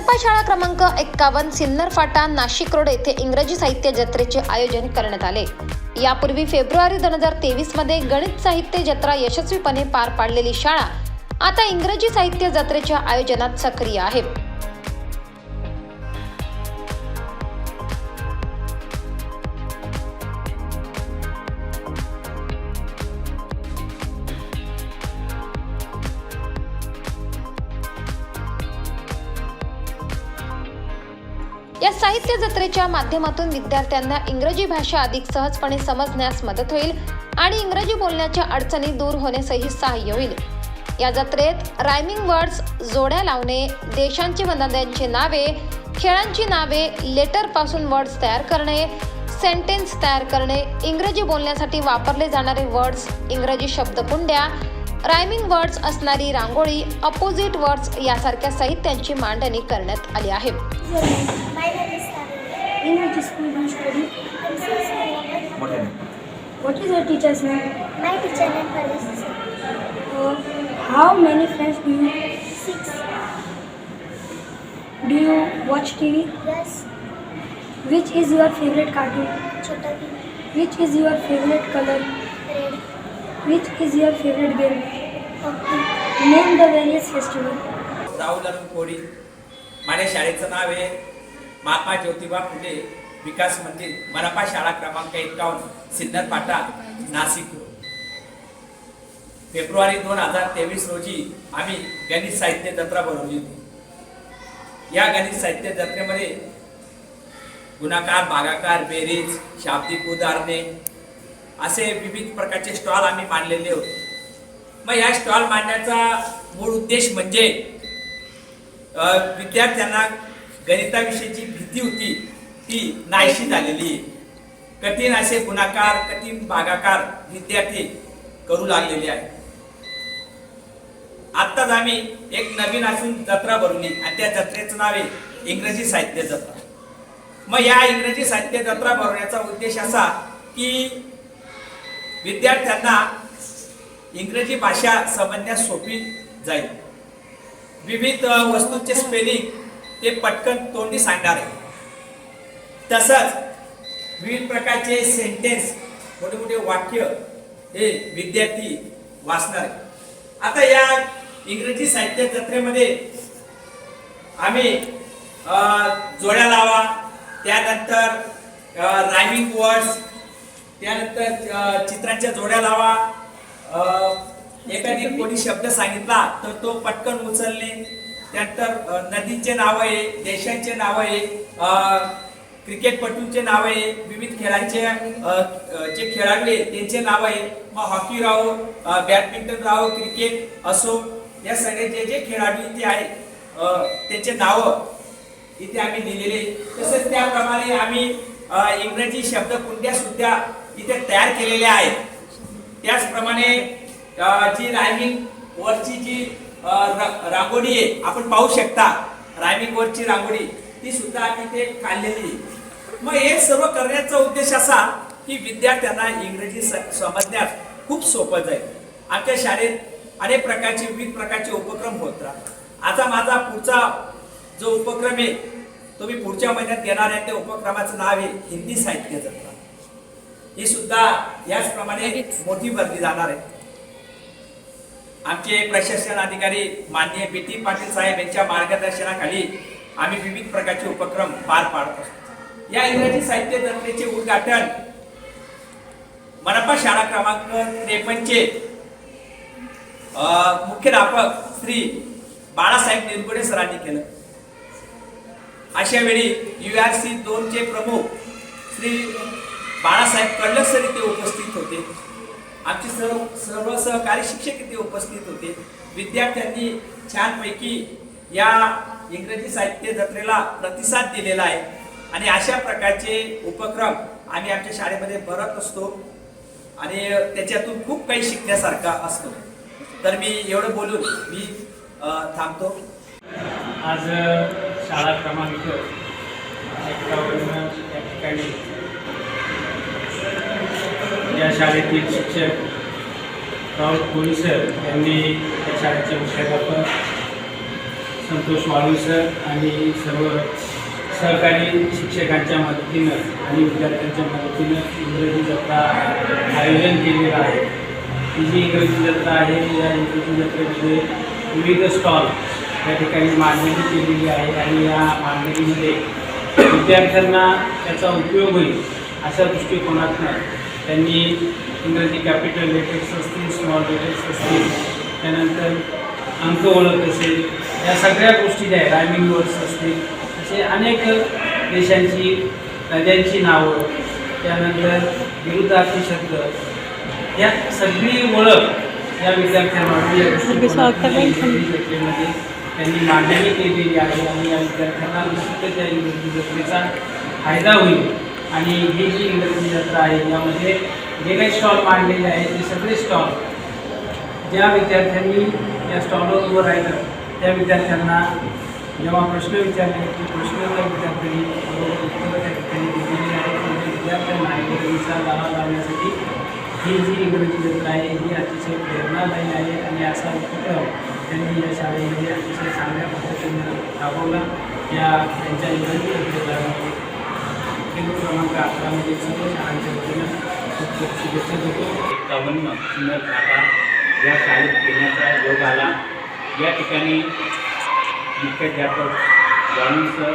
मनपा शाळा क्रमांक एक्कावन्न सिन्नर फाटा नाशिक रोड येथे इंग्रजी साहित्य जत्रेचे आयोजन करण्यात आले. यापूर्वी फेब्रुवारी दोन हजार तेवीसमध्ये गणित साहित्य जत्रा यशस्वीपणे पार पाडलेली शाळा आता इंग्रजी साहित्य जत्रेच्या आयोजनात सक्रिय आहे. या साहित्य जत्रेच्या माध्यमातून विद्यार्थ्यांना इंग्रजी भाषा अधिक सहजपणे समजण्यास मदत होईल आणि इंग्रजी बोलण्याच्या अडचणी दूर होण्यासही सहाय्य होईल. या जत्रेत रायमिंग वर्ड्स जोड्या लावणे देशांची व नद्यांची नावे खेळांची नावे लेटरपासून वर्ड्स तयार करणे सेंटेन्स तयार करणे इंग्रजी बोलण्यासाठी वापरले जाणारे वर्ड्स इंग्रजी शब्दकुंड्या रायमिंग वर्ड्स असणारी रांगोळी अपोजिट वर्ड्स यासारख्या साहित्यांची मांडणी करण्यात आली आहे My name is Tanya. In which school do you study? What is your teacher's name? My teacher name is Uh, how many friends do you six. do you watch TV? Yes, Which is your favorite cartoon? Chota Bheem. Which is your favorite color? Red. Which is your favorite game? Hockey. Name the various festival. Rahul Arun कोडी माझ्या शाळेचं नाव आहे महात्मा ज्योतिबा फुले विकास म्हणजे मंदिर मनपा शाळा क्रमांक एकावन्न सिन्नर पाटा नाशिक. फेब्रुवारी दोन हजार तेवीस रोजी आम्ही गणित साहित्य जत्रा भरवली होती. या गणित साहित्य जत्रेमध्ये गुणाकार भागाकार बेरीज शाब्दिक उदाहरणे असे विविध प्रकारचे स्टॉल आम्ही मांडलेले होते. मग या स्टॉल मांडण्याचा मूळ उद्देश म्हणजे विद्यार्थ्यांना गणिताविषयीची भीती होती. ती नाहीशी झालेली कठीण असे गुणाकार कठीण भागाकार विद्यार्थी करू लागलेले आहेत. आत्ताच आम्ही एक नवीन असून जत्रा भरवली आणि त्या जत्रेचं नाव आहे इंग्रजी साहित्य जत्रा. मग या इंग्रजी साहित्य जत्रा भरवण्याचा उद्देश असा की विद्यार्थ्यांना इंग्रजी भाषा समजण्यास सोपी जाईल. विविध वस्तूंचे स्पेलिंग ते पटकन तोंडी सांगणार आहे. तसंच विविध प्रकारचे सेंटेन्स मोठे मोठे वाक्य हे विद्यार्थी वाचणार आता या इंग्रजी साहित्य जत्रेमध्ये आम्ही जोड्या लावा त्यानंतर रायमिंग वर्ड्स त्यानंतर चित्रांच्या जोड्या लावा एखादी कोणी शब्द सांगितला तर तो पटकन उचलणे त्यानंतर नदीचे नाव आहे देशांचे नाव आहे क्रिकेटपटूंचे नाव आहे विविध खेळांचे जे खेळाडू त्यांचे नाव आहे. मग हॉकी राहो बॅडमिंटन राहो क्रिकेट असो या सगळे जे जे खेळाडू इथे आहेत त्यांचे नावं इथे आम्ही दिलेले तसेच त्याप्रमाणे आम्ही इंग्रजी शब्दकुंड्या सुद्धा इथे तयार केलेल्या आहेत. त्याचप्रमाणे जी रायमिंग वरची जी रा- रांगोळी आहे आपण पाहू शकता. रायमिंग वरची रांगोळी. ती सुद्धा आम्ही ते काढलेली मग हे सर्व करण्याचा उद्देश असा की विद्यार्थ्यांना इंग्रजी स- समजण्यास खूप सोपं जाईल. आमच्या शाळेत अनेक प्रकारचे विविध प्रकारचे उपक्रम होत राहतात. आता माझा पुढचा जो उपक्रम आहे तो मी पुढच्या महिन्यात येणार आहे. त्या उपक्रमाचं नाव आहे हिंदी साहित्य जत्रा. ही सुद्धा याचप्रमाणे मोठी भरली जाणार आहे. आमचे प्रशासन अधिकारी माननीय बी टी पाटील साहेब यांच्या मार्गदर्शनाखाली आम्ही विविध प्रकारचे उपक्रम पार पाडत असतो. या इंग्रजी साहित्य जत्रेचे उद्घाटन मनपा शाळा क्रमांक त्रेपन्नचे मुख्याध्यापक श्री बाळासाहेब निरगुडे सरांनी केलं. अशा वेळी यू आर सी दोनचे प्रमुख श्री बाळासाहेब कळलक सर इथे उपस्थित होते. आमचे सर्व सर्व सहकारी शिक्षक इथे उपस्थित होते. विद्यार्थ्यांनी छानपैकी या इंग्रजी साहित्य जत्रेला प्रतिसाद दिलेला आहे. आणि अशा प्रकारचे उपक्रम आम्ही आमच्या शाळेमध्ये भरत असतो. आणि त्याच्यातून खूप काही शिकण्यासारखा असतो. तर मी एवढं बोलून मी थांबतो. आज शाळा क्रमांक या ठिकाणी. या शाळेतील शिक्षक राऊत कोळी सर यांनी या शाळेचे मुख्याध्यापक संतोष वाळू सर आणि सर्व सहकारी शिक्षकांच्या मदतीनं आणि विद्यार्थ्यांच्या मदतीनं इंग्रजी जत्रा आयोजन केलेलं आहे. ही जी इंग्रजी जत्रा आहे या इंग्रजी जत्रेमध्ये विविध स्टॉल या ठिकाणी मांडणी केलेली आहे आणि या मांडणीमध्ये विद्यार्थ्यांना त्याचा उपयोग होईल अशा दृष्टिकोनातनं त्यांनी इंग्रजी कॅपिटल लेटर्स असतील स्मॉल लेटर्स असतील त्यानंतर अंक ओळख असेल या सगळ्या गोष्टी ज्या आहे रायमिंग वर्ड्स असतील असे अनेक देशांची नद्यांची नावं त्यानंतर विरुद्धार्थी शब्द या सगळी ओळख या विद्यार्थ्यांना या दृष्टिकोनातून या इंग्रजी जत्रेमध्ये त्यांनी मांडणी केलेली आहे आणि या विद्यार्थ्यांना निश्चितच या इंग्रजी जत्रेचा फायदा होईल. आणि ही जी इंग्रजी जत्रा आहे यामध्ये जे काही स्टॉल मांडलेले आहेत ते सगळे स्टॉल ज्या विद्यार्थ्यांनी या स्टॉलवर उभं राहिलं त्या विद्यार्थ्यांना जेव्हा प्रश्न विचारले ते प्रश्न त्या विद्यार्थ्यांनी बरोबर उत्तरं त्या ठिकाणी दिलेली आहेत म्हणजे विद्यार्थ्यांना इंग्रजीचा गावा लावण्यासाठी. ही जी इंग्रजी जत्र आहे ही अतिशय प्रेरणादायी आहे आणि असा उपक्रम त्यांनी या शाळेमध्ये अतिशय चांगल्या पद्धतीने राबवला. या त्यांच्या इंग्रजी जत्रेला केंद्र क्रमांक अकरामध्ये सर्व शाळांच्या वतीनं खूप खूप शुभेच्छा देतो. एकावन्न सुंदर या शाळेत येण्याचा योग आला. या ठिकाणी मुख्याध्यापक वाणी सर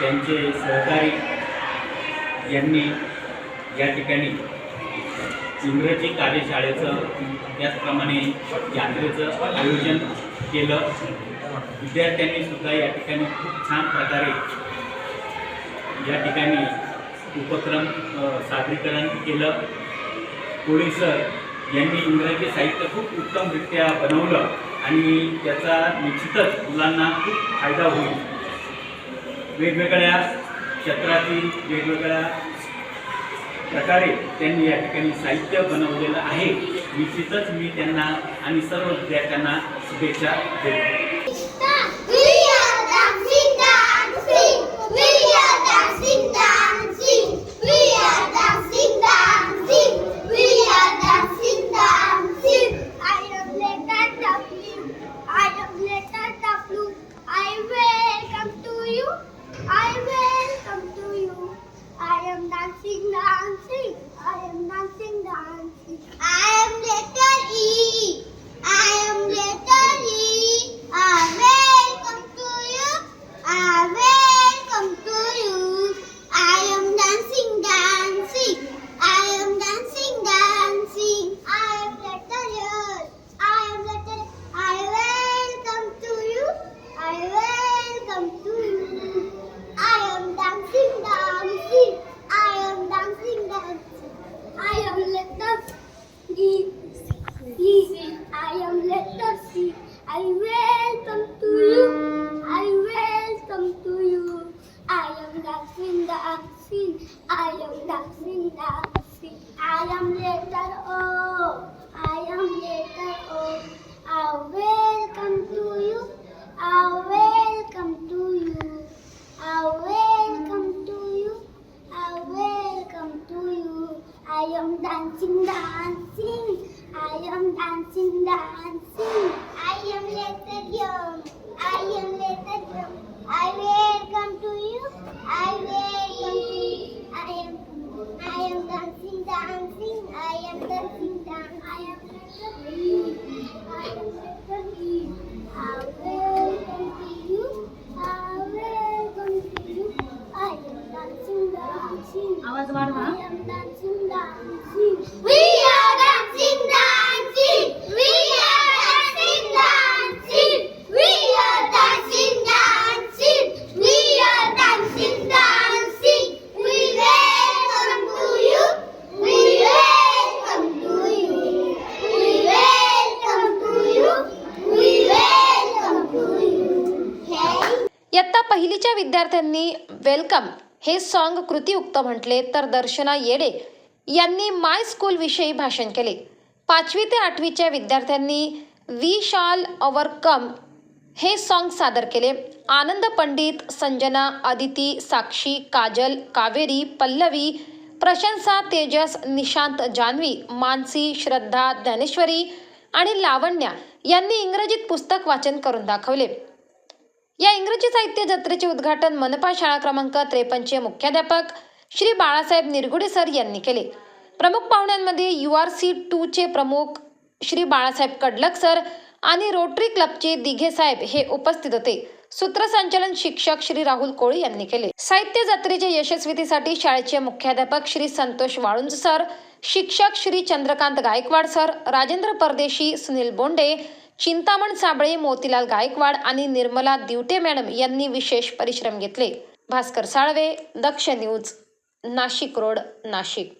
त्यांचे सहकारी यांनी या ठिकाणी इंग्रजी कार्यशाळेचं त्याचप्रमाणे यात्रेचं आयोजन केलं. विद्यार्थ्यांनी सुद्धा या ठिकाणी खूप छान प्रकारे या ठिकाणी उपक्रम सादरीकरण केलं. कोळी सर यांनी इंग्रजी साहित्य खूप उत्तमरित्या बनवलं. आणि त्याचा निश्चितच मुलांना खूप फायदा होईल. वेगवेगळ्या क्षेत्रातील वेगवेगळ्या प्रकारे त्यांनी या ठिकाणी साहित्य बनवलेलं आहे. निश्चितच मी त्यांना आणि सर्व विद्यार्थ्यांना शुभेच्छा देतो. Dancing, dancing. विद्यार्थ्यांनी वेलकम हे सॉन्ग कृतीयुक्त म्हटले तर दर्शना येडे यांनी माय स्कूल विषयी भाषण केले. पाचवी ते आठवीच्या विद्यार्थ्यांनी वी शॉल ओव्हरकम हे सॉन्ग सादर केले. आनंद पंडित संजना अदिती साक्षी काजल कावेरी पल्लवी प्रशंसा तेजस निशांत जान्हवी मानसी श्रद्धा ज्ञानेश्वरी आणि लावण्या यांनी इंग्रजीत पुस्तक वाचन करून दाखवले. या इंग्रजी साहित्य जत्रेचे उद्घाटन मनपा शाळा क्रमांक त्रेपन्नचे मुख्याध्यापक श्री बाळासाहेब निरगुडे सर यांनी केले. प्रमुख पाहुण्यांमध्ये यू आर सी टूचे प्रमुख श्री बाळासाहेब कडलक सर आणि रोटरी क्लबचे दिघे साहेब हे उपस्थित होते. सूत्रसंचालन शिक्षक श्री राहुल कोळी यांनी केले. साहित्य जत्रेच्या यशस्वीतीसाठी शाळेचे मुख्याध्यापक श्री संतोष वाळुंज सर शिक्षक श्री चंद्रकांत गायकवाड सर राजेंद्र परदेशी सुनील बोंडे चिंतामण साबळे मोतीलाल गायकवाड आणि निर्मला दिवटे मॅडम यांनी विशेष परिश्रम घेतले. Bhaskar Salve Daksh news Nashik road Nashik.